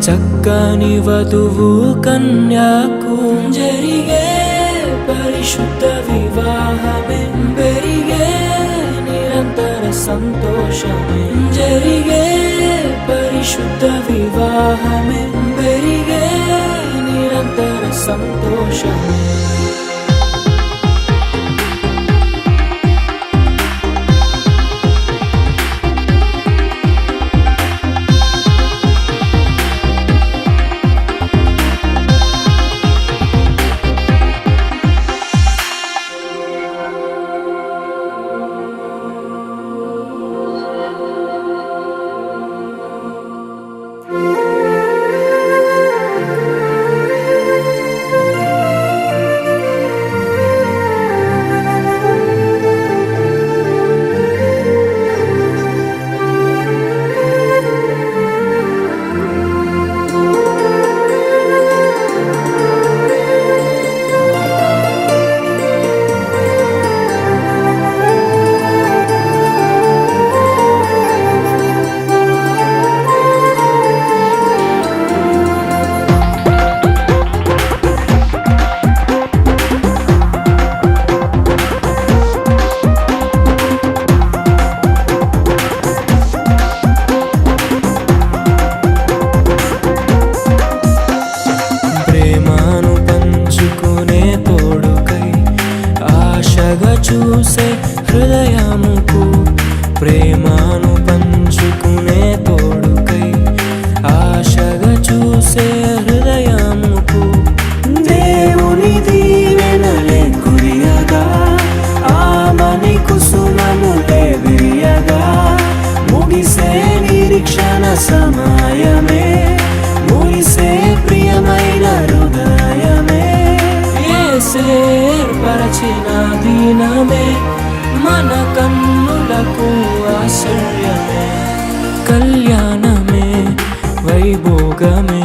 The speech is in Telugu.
చక్కని వధువు కన్యాకు. జరిగే పరిశుద్ధ వివాహమే పెరిగే నిరంతర సంతోషమే. జరిగే పరిశుద్ధ వివాహమే పెరిగే నిరంతర సంతోషమే. ఆశ్రయమే మన కన్నులకు ఆశ్రయమే కళ్యాణమే వైభోగమే.